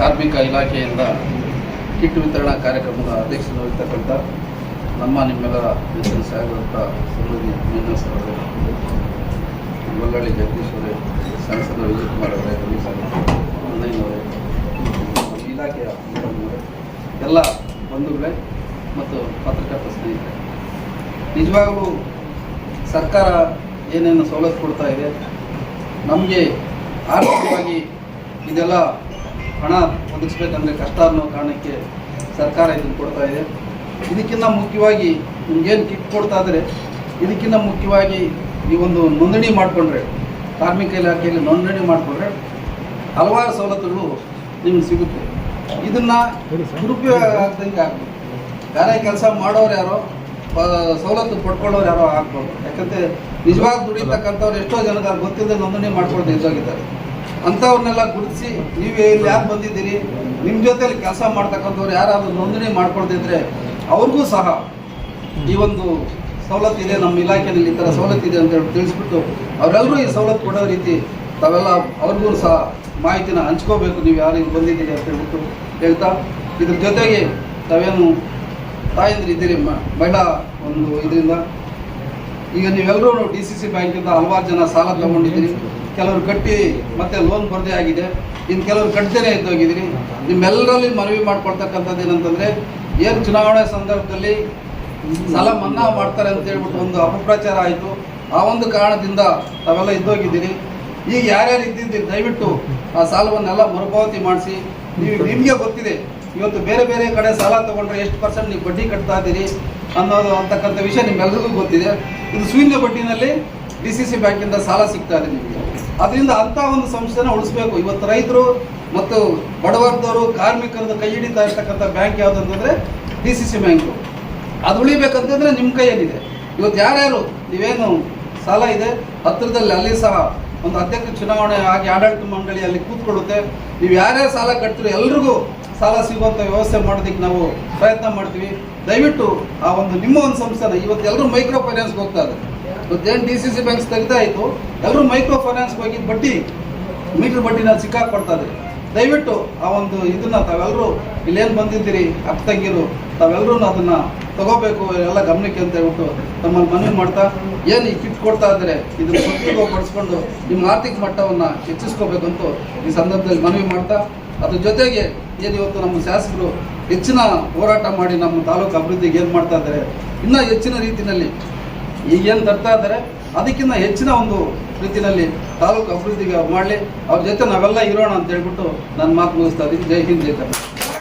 ಕಾರ್ಮಿಕ ಇಲಾಖೆಯಿಂದ ಕಿಟ್ ವಿತರಣಾ ಕಾರ್ಯಕ್ರಮದ ಅಧ್ಯಕ್ಷರು ಇರ್ತಕ್ಕಂಥ ನಮ್ಮ ನಿಮ್ಮೆಲ್ಲರ ಸಾಹೇಬರಂತ ಸಮೃದ್ಧಿ ಮೀನಸ್ ಅವರೇ ಗೊಲ್ಲಳ್ಳಿ ಜಗದೀಶ್ ಅವರೇ, ಸಂಸದ ವಿಜಯ್ ಕುಮಾರ್ ಅವರೇ ರವಿ ಸರ್ ಇಲಾಖೆಯ ಎಲ್ಲ ಬಂಧುಗಳೇ ಮತ್ತು ಪತ್ರಕರ್ತ ಸ್ನೇಹಿತರೆ. ನಿಜವಾಗಲೂ ಸರ್ಕಾರ ಏನೇನು ಸವಲತ್ತು ಕೊಡ್ತಾ ಇದೆ, ನಮಗೆ ಆರ್ಥಿಕವಾಗಿ ಇದೆಲ್ಲ ಹಣ ಒದಗಿಸ್ಬೇಕಂದ್ರೆ ಕಷ್ಟ ಅನ್ನೋ ಕಾರಣಕ್ಕೆ ಸರ್ಕಾರ ಇದನ್ನು ಕೊಡ್ತಾ ಇದೆ. ಇದಕ್ಕಿಂತ ಮುಖ್ಯವಾಗಿ ನಿಮ್ಗೇನು ಕಿಟ್ ಕೊಡ್ತಾ ಇದ್ರೆ, ಇದಕ್ಕಿಂತ ಮುಖ್ಯವಾಗಿ ಈ ಒಂದು ನೋಂದಣಿ ಮಾಡಿಕೊಂಡ್ರೆ, ಕಾರ್ಮಿಕ ಇಲಾಖೆಯಲ್ಲಿ ನೋಂದಣಿ ಮಾಡಿಕೊಂಡ್ರೆ ಹಲವಾರು ಸವಲತ್ತುಗಳು ನಿಮ್ಗೆ ಸಿಗುತ್ತೆ. ಇದನ್ನು ದುರುಪಯೋಗ ಆಗ್ದಂಗೆ ಆಗ್ಬೋದು ಬೇರೆ ಕೆಲಸ ಮಾಡೋರು ಯಾರೋ ಸವಲತ್ತು ಪಡ್ಕೊಳ್ಳೋರು ಯಾರೋ ಆಗ್ಬೋದು. ಯಾಕಂದರೆ ನಿಜವಾಗ ದುಡಿತಕ್ಕಂಥವ್ರು ಎಷ್ಟೋ ಜನಕ್ಕೆ ಗೊತ್ತಿಲ್ಲದೆ ನೋಂದಣಿ ಮಾಡ್ಕೊಂಡು ನಿಜವಾಗಿದ್ದಾರೆ ಅಂಥವ್ರನ್ನೆಲ್ಲ ಗುರುತಿಸಿ, ನೀವು ಇಲ್ಲಿ ಯಾಕೆ ಬಂದಿದ್ದೀರಿ? ನಿಮ್ಮ ಜೊತೆಲಿ ಕೆಲಸ ಮಾಡ್ತಕ್ಕಂಥವ್ರು ಯಾರಾದರೂ ನೋಂದಣಿ ಮಾಡ್ಕೊಳ್ತಿದ್ರೆ ಅವ್ರಿಗೂ ಸಹ ಈ ಒಂದು ಸವಲತ್ತು ಇದೆ, ನಮ್ಮ ಇಲಾಖೆಯಲ್ಲಿ ಈ ಥರ ಸವಲತ್ತು ಇದೆ ಅಂತ ಹೇಳಿ ತಿಳಿಸ್ಬಿಟ್ಟು ಅವರೆಲ್ಲರೂ ಈ ಸವಲತ್ತು ಕೊಡೋ ರೀತಿ ತಾವೆಲ್ಲ ಅವ್ರಿಗೂ ಸಹ ಮಾಹಿತಿನ ಹಂಚ್ಕೋಬೇಕು, ನೀವು ಯಾರು ಇಲ್ಲಿ ಬಂದಿದ್ದೀರಿ ಅಂತ ಹೇಳ್ಬಿಟ್ಟು ಹೇಳ್ತಾ, ಇದ್ರ ಜೊತೆಗೆ ತಾವೇನು ತಾಯಂದ್ರೆ ಇದ್ದೀರಿ ಮಹಿಳಾ ಒಂದು ಇದರಿಂದ, ಈಗ ನೀವೆಲ್ಲರೂ ಡಿ ಸಿ ಸಿ ಬ್ಯಾಂಕಿಂದ ಹಲವಾರು ಜನ ಸಾಲ ತಗೊಂಡಿದ್ದೀರಿ. ಕೆಲವರು ಕಟ್ಟಿ ಮತ್ತೆ ಲೋನ್ ಬರದೇ ಆಗಿದೆ. ಇನ್ನು ಕೆಲವರು ಕಟ್ಟದೇನೆ ಇದ್ದೋಗಿದ್ದೀರಿ ನಿಮ್ಮೆಲ್ಲರಲ್ಲಿ ಮನವಿ ಮಾಡ್ಕೊಳ್ತಕ್ಕಂಥದ್ದು ಏನಂತಂದರೆ, ಏನು ಚುನಾವಣೆ ಸಂದರ್ಭದಲ್ಲಿ ಸಾಲ ಮನ್ನಾ ಮಾಡ್ತಾರೆ ಅಂತ ಹೇಳ್ಬಿಟ್ಟು ಒಂದು ಅಪಪ್ರಚಾರ ಆಯಿತು. ಆ ಒಂದು ಕಾರಣದಿಂದ ತಾವೆಲ್ಲ ಇದ್ದೋಗಿದ್ದೀನಿ ಈಗ ಯಾರ್ಯಾರು ಇದ್ದಿದ್ದೀರಿ? ದಯವಿಟ್ಟು ಆ ಸಾಲವನ್ನೆಲ್ಲ ಮರುಪಾವತಿ ಮಾಡಿಸಿ. ನೀವು ನಿಮಗೆ ಗೊತ್ತಿದೆ, ಇವತ್ತು ಬೇರೆ ಬೇರೆ ಕಡೆ ಸಾಲ ತೊಗೊಂಡ್ರೆ ಎಷ್ಟು ಪರ್ಸೆಂಟ್ ನೀವು ಬಡ್ಡಿ ಕಟ್ತಾ ಇದ್ದೀರಿ ಅನ್ನೋದು ಅಂತಕ್ಕಂಥ ವಿಷಯ ನಿಮ್ಮೆಲ್ಲರಿಗೂ ಗೊತ್ತಿದೆ. ಇದು ಶೂನ್ಯ ಬಡ್ಡಿನಲ್ಲಿ ಡಿ ಸಿ ಸಿ ಬ್ಯಾಂಕಿಂದ ಸಾಲ ಸಿಗ್ತಾ ಇದೆ ನಿಮಗೆ. ಅದರಿಂದ ಅಂಥ ಒಂದು ಸಂಸ್ಥೆನ ಉಳಿಸ್ಬೇಕು. ಇವತ್ತು ರೈತರು ಮತ್ತು ಬಡವರ್ಗದವರು ಕಾರ್ಮಿಕರದ್ದು ಕೈ ಹಿಡಿತಾ ಇರ್ತಕ್ಕಂಥ ಬ್ಯಾಂಕ್ ಯಾವುದು ಅಂತಂದರೆ ಡಿ ಸಿ ಸಿ ಬ್ಯಾಂಕು. ಅದು ಉಳಿಬೇಕಂತಂದ್ರೆ ನಿಮ್ಮ ಕೈಯಲ್ಲಿದೆ. ಇವತ್ತು ಯಾರ್ಯಾರು, ನೀವೇನು ಸಾಲ ಇದೆ ಹತ್ತಿರದಲ್ಲಿ ಅಲ್ಲಿ ಸಹ ಒಂದು ಅಧ್ಯಕ್ಷ ಚುನಾವಣೆ ಆಗಿ ಆಡಳಿತ ಮಂಡಳಿ ಅಲ್ಲಿ ಕೂತ್ಕೊಳ್ಳುತ್ತೆ. ನೀವು ಯಾರ್ಯಾರು ಸಾಲ ಕಟ್ತೀರಿ ಎಲ್ರಿಗೂ ಸಾಲ ಸಿಗುವಂಥ ವ್ಯವಸ್ಥೆ ಮಾಡೋದಕ್ಕೆ ನಾವು ಪ್ರಯತ್ನ ಮಾಡ್ತೀವಿ. ದಯವಿಟ್ಟು ಆ ಒಂದು ನಿಮ್ಮ ಒಂದು ಸಂಸ್ಥೆನ, ಇವತ್ತು ಎಲ್ಲರೂ ಮೈಕ್ರೋ ಫೈನಾನ್ಸ್ಗೆ ಹೋಗ್ತಾ ಇದ್ದಾರೆ. ಇವತ್ತೇನು ಡಿ ಸಿ ಸಿ ಬ್ಯಾಂಕ್ಸ್ ಇತ್ತು ಎಲ್ಲರೂ ಮೈಕ್ರೋ ಫೈನಾನ್ಸ್ ಹೋಗಿ ಬಡ್ಡಿ, ಮೀಟರ್ ಬಡ್ಡಿನ ಸಿಕ್ಕಾಕೊಡ್ತಾ ಇದ್ದಾರೆ ದಯವಿಟ್ಟು ಆ ಒಂದು ಇದನ್ನ ತಾವೆಲ್ಲರೂ ಇಲ್ಲೇನು ಬಂದಿದ್ದೀರಿ ಅಕ್ಕ ತಂಗಿರು ತಾವೆಲ್ಲರೂ ಅದನ್ನ ತಗೋಬೇಕು, ಎಲ್ಲ ಗಮನಕ್ಕೆ ಅಂತ ಹೇಳ್ಬಿಟ್ಟು ತಮ್ಮಲ್ಲಿ ಮನವಿ ಮಾಡ್ತಾ, ಏನು ಈ ಕಿಟ್ ಕೊಡ್ತಾ ಇದ್ದಾರೆ ಇದನ್ನ ಪಡಿಸ್ಕೊಂಡು ನಿಮ್ಮ ಆರ್ಥಿಕ ಮಟ್ಟವನ್ನು ಅಂತ ಈ ಸಂದರ್ಭದಲ್ಲಿ ಮನವಿ ಮಾಡ್ತಾ, ಅದ್ರ ಜೊತೆಗೆ ಏನು ಇವತ್ತು ನಮ್ಮ ಶಾಸಕರು ಹೆಚ್ಚಿನ ಹೋರಾಟ ಮಾಡಿ ನಮ್ಮ ತಾಲೂಕು ಅಭಿವೃದ್ಧಿಗೆ ಏನು ಮಾಡ್ತಾ ಇದ್ದಾರೆ, ಇನ್ನೂ ಹೆಚ್ಚಿನ ರೀತಿಯಲ್ಲಿ ಈಗೇನು ತರ್ತಾ ಇದ್ದಾರೆ, ಅದಕ್ಕಿಂತ ಹೆಚ್ಚಿನ ಒಂದು ರೀತಿಯಲ್ಲಿ ತಾಲೂಕು ಅಭಿವೃದ್ಧಿಗೆ ಮಾಡಲಿ. ಅವ್ರ ಜೊತೆ ನಾವೆಲ್ಲ ಇರೋಣ ಅಂತ ಹೇಳ್ಬಿಟ್ಟು ನನ್ನ ಮಾತು ಮುಗಿಸ್ತಾ ಇದ್ದೀನಿ. ಜೈ ಹಿಂದ್, ಜೈ ಕರ್ನಾಟಕ.